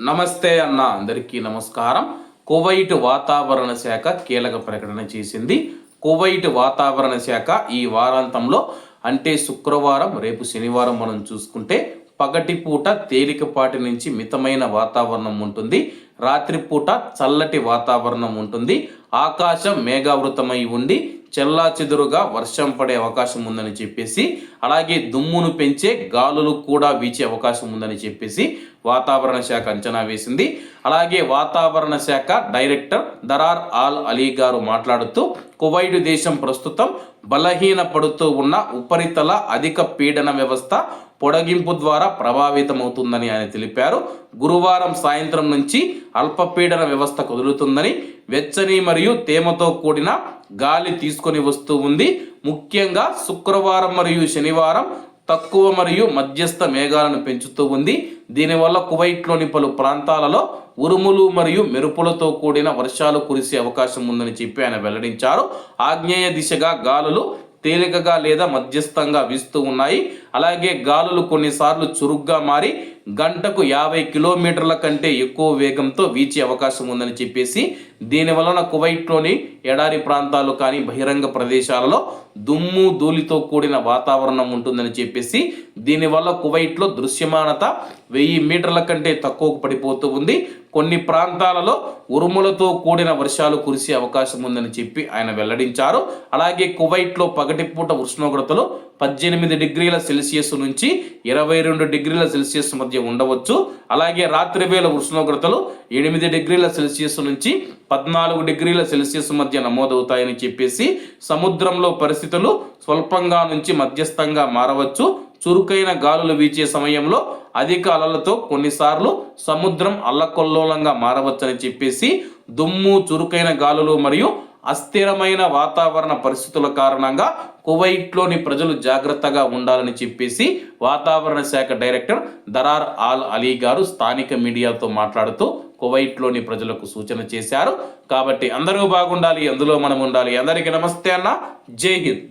నమస్తే అన్న అందరికీ నమస్కారం. కువైట్ వాతావరణ శాఖ కీలక ప్రకటన చేసింది. కువైట్ వాతావరణ శాఖ ఈ వారాంతంలో అంటే శుక్రవారం రేపు శనివారం మనం చూసుకుంటే పగటిపూట తేలికపాటి నుంచి మితమైన వాతావరణం ఉంటుంది. రాత్రిపూట చల్లటి వాతావరణం ఉంటుంది. ఆకాశం మేఘావృతమై ఉండి చెల్లాచెదురుగా వర్షం పడే అవకాశం ఉందని చెప్పేసి అలాగే దుమ్మును పెంచే గాలులు కూడా వీచే అవకాశం ఉందని చెప్పేసి వాతావరణ శాఖ అంచనా వేసింది. అలాగే వాతావరణ శాఖ డైరెక్టర్ దరార్ ఆల్ అలీ గారు మాట్లాడుతూ కువైట్ దేశం ప్రస్తుతం బలహీన పడుతూ ఉన్న ఉపరితల అధిక పీడన వ్యవస్థ పొడగింపు ద్వారా ప్రభావితమవుతుందని ఆయన తెలిపారు. గురువారం సాయంత్రం నుంచి అల్పపీడన వ్యవస్థ కుదురుతుందని వెచ్చని మరియు తేమతో కూడిన గాలి తీసుకొని వస్తూ ఉంది. ముఖ్యంగా శుక్రవారం మరియు శనివారం తక్కువ మరియు మధ్యస్థ మేఘాలను పెంచుతూ ఉంది. దీనివల్ల కువైట్లోని పలు ప్రాంతాలలో ఉరుములు మరియు మెరుపులతో కూడిన వర్షాలు కురిసే అవకాశం ఉందని చెప్పి ఆయన వెల్లడించారు. ఆగ్నేయ దిశగా గాలులు తేలికగా లేదా మధ్యస్థంగా వీస్తూ ఉన్నాయి. అలాగే గాలులు కొన్నిసార్లు చురుగ్గా మారి గంటకు యాభై కిలోమీటర్ల కంటే ఎక్కువ వేగంతో వీచే అవకాశం ఉందని చెప్పేసి దీనివలన కువైట్లోని ఎడారి ప్రాంతాలు కానీ బహిరంగ ప్రదేశాలలో దుమ్ము ధూళితో కూడిన వాతావరణం ఉంటుందని చెప్పేసి దీనివల్ల కువైట్లో దృశ్యమానత వెయ్యి మీటర్ల కంటే తక్కువకు పడిపోతూ ఉంది. కొన్ని ప్రాంతాలలో ఉరుములతో కూడిన వర్షాలు కురిసే అవకాశం ఉందని చెప్పి ఆయన వెల్లడించారు. అలాగే కువైట్లో పగటిపూట ఉష్ణోగ్రతలు పద్దెనిమిది డిగ్రీల సెల్సియస్ నుంచి ఇరవై రెండు డిగ్రీల సెల్సియస్ మధ్య మధ్య ఉండవచ్చు. అలాగే రాత్రి వేళ ఉష్ణోగ్రతలు ఎనిమిది డిగ్రీల సెల్సియస్ నుంచి పద్నాలుగు డిగ్రీల సెల్సియస్ మధ్య నమోదవుతాయని చెప్పేసి సముద్రంలో పరిస్థితులు స్వల్పంగా నుంచి మధ్యస్థంగా మారవచ్చు. చురుకైన గాలులు వీచే సమయంలో అధిక అలలతో కొన్నిసార్లు సముద్రం అల్లకొల్లోలంగా మారవచ్చని చెప్పేసి దుమ్ము చురుకైన గాలులు మరియు అస్థిరమైన వాతావరణ పరిస్థితుల కారణంగా కువైట్లోని ప్రజలు జాగ్రత్తగా ఉండాలని చెప్పేసి వాతావరణ శాఖ డైరెక్టర్ దరార్ ఆల్ అలీ గారు స్థానిక మీడియాతో మాట్లాడుతూ కువైట్లోని ప్రజలకు సూచన చేశారు. కాబట్టి అందరూ బాగుండాలి అందులో మనం ఉండాలి. అందరికీ నమస్తే అన్న. జై హింద్.